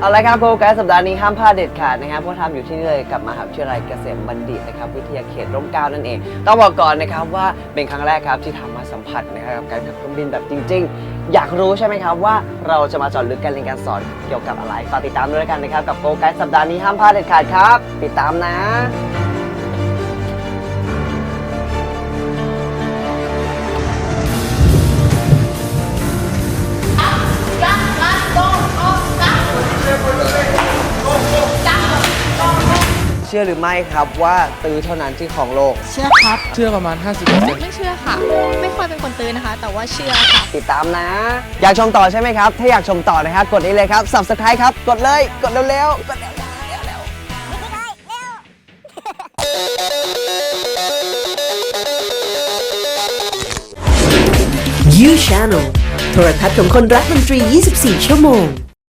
เอาละครับโปรแกรมสัปดาห์นี้ห้ามพลาดเด็ดขาดนะครับเพราะทำอยู่ที่นี่เลยกับมหาวิทยาลัยเกษมบัณฑิตนะครับวิทยาเขตร่มเกล้านั่นเอง ต้องบอกก่อนนะครับว่าเป็นครั้งแรกครับที่ทำมาสัมผัสนะครับกับการขับเครื่องบินแบบจริง ๆ อยากรู้ใช่ไหมครับว่าเราจะมาเจอดลึกการเรียนการสอนเกี่ยวกับอะไรฝากติดตามด้วยกันนะครับกับโปรแกรมสัปดาห์นี้ห้ามพลาดเด็ดขาดครับติดตามนะ เชื่อหรือไม่ครับว่าตื้อเท่านั้นที่ของโลก เชื่อครับ เชื่อประมาณ 50%ไม่เชื่อค่ะ ไม่ค่อยเป็นคนตื้อนะคะ แต่ว่าเชื่อค่ะ ติดตามนะ อยากชมต่อใช่ไหมครับ ถ้าอยากชมต่อนะครับ กดนี้เลยครับ subscribe ครับ กดเลย กดเร็วๆ กดเร็วๆ You Channel โทรทัศน์ของคนรักดนตรี 24 ชั่วโมง